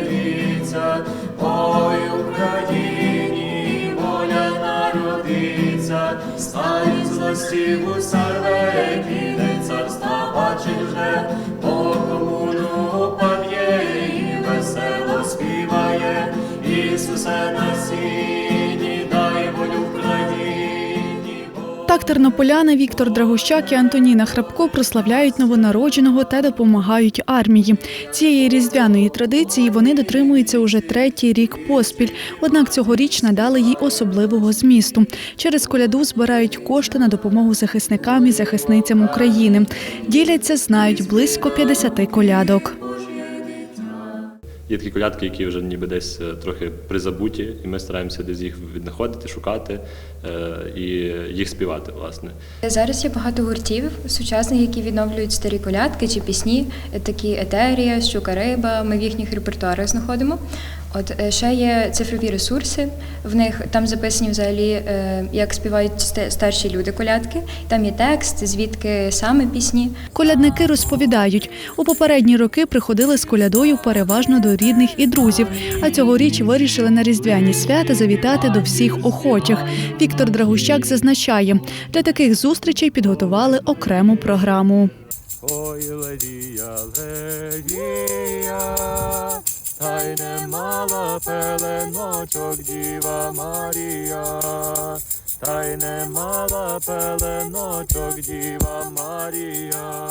дивиться, ой Україні воля народиться, старі злості гусарве, піде царства бачить вже, по комуну пам'є, і весело співає, Ісусе на Так тернополяни Віктор Драгущак і Антоніна Храпко прославляють новонародженого та допомагають армії. Цієї різдвяної традиції вони дотримуються уже третій рік поспіль. Однак цьогоріч надали їй особливого змісту. Через коляду збирають кошти на допомогу захисникам і захисницям України. Діляться, знають близько 50 колядок. Є такі колядки, які вже ніби десь е, трохи призабуті, і ми стараємося десь їх віднаходити, шукати е, і їх співати, власне. Зараз є багато гуртів сучасних, які відновлюють старі колядки чи пісні, такі етерія, щука риба. Ми в їхніх репертуарах знаходимо. От е, ще є цифрові ресурси. В них там записані взагалі, е, як співають старші люди колядки. Там є текст, звідки саме пісні. Колядники розповідають, у попередні роки приходили з колядою переважно до рідних і друзів, а цьогоріч вирішили на різдвяні свята завітати до всіх охочих. Віктор Драгущак зазначає, для таких зустрічей підготували окрему програму. Ой, Легія, Легія, та й не мала пеленочок Діва Марія, та й не мала пеленочок Діва Марія.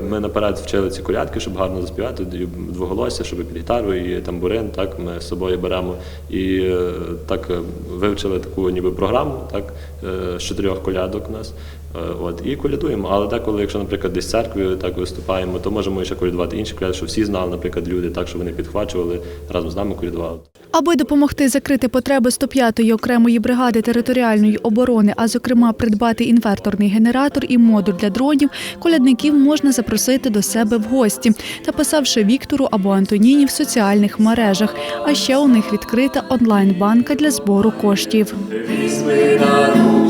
Ми наперед вчили ці колядки, щоб гарно заспівати двоголосся, щоб під гітару і тамбурин. Так ми з собою беремо і е, так вивчили таку ніби програму, так е, з чотирьох колядок у нас. Е, От і колядуємо. Але деколи, якщо, наприклад, десь церкві так виступаємо, то можемо ще колядувати інші коляди, щоб всі знали, наприклад, люди, так щоб вони підхвачували разом з нами колядували. Аби допомогти закрити потреби 105-ї окремої бригади територіальної оборони, а зокрема придбати інверторний генератор і модуль для дронів, колядників можна запросити до себе в гості, написавши Віктору або Антоніні в соціальних мережах. А ще у них відкрита онлайн-банка для збору коштів. Візьми на руку